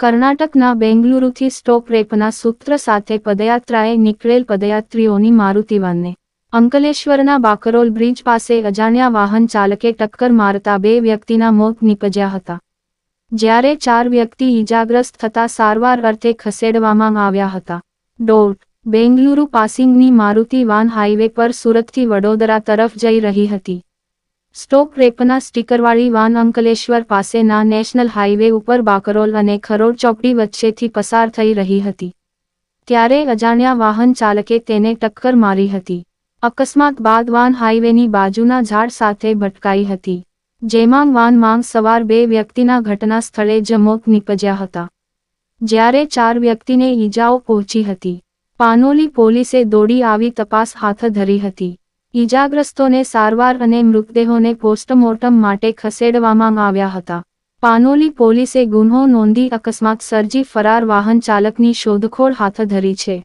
કર્ણાટકના બેંગલુરુથી સ્ટોક રેપના સૂત્ર સાથે પદયાત્રાએ નીકળેલ પદયાત્રીઓની મારુતિ વાનને અંકલેશ્વરના બાકરોલ બ્રિજ પાસે અજાણ્યા વાહન ચાલકે ટક્કર મારતા બે વ્યક્તિના મોત નીપજ્યા હતા. જ્યારે ચાર વ્યક્તિ ઈજાગ્રસ્ત થતા સારવાર અર્થે ખસેડવામાં આવ્યા હતા. ડોટ બેંગલુરુ પાસિંગની મારુતિ વાન હાઈવે પર સુરતથી વડોદરા તરફ જઈ રહી હતી. સ્ટોપ રેપના સ્ટીકરવાળી વાન અંકલેશ્વર પાસેના નેશનલ હાઇવે ઉપર બાકરોલ અને ખરોડ ચોકડી વચ્ચેથી પસાર થઈ રહી હતી. ત્યારે અજાણ્યા વાહન ચાલકે તેને ટક્કર મારી હતી. અકસ્માત બાદ વાન હાઇવેની બાજુના ઝાડ સાથે ભટકાઈ હતી, જેમાં વાન માંગ સવાર બે વ્યક્તિના ઘટના સ્થળે જ મોત નીપજ્યા હતા. જ્યારે ચાર વ્યક્તિને ઈજાઓ પહોંચી હતી. પાનોલી પોલીસે દોડી આવી તપાસ હાથ ધરી હતી. ઈજાગ્રસ્તોને સારવાર અને મૃતદેહોને પોસ્ટમોર્ટમ માટે ખસેડવામાં આવ્યા હતા. પાનોલી પોલીસે ગુન્હો નોંધી અકસ્માત સર્જી ફરાર વાહન ચાલકની શોધખોળ હાથ ધરી છે.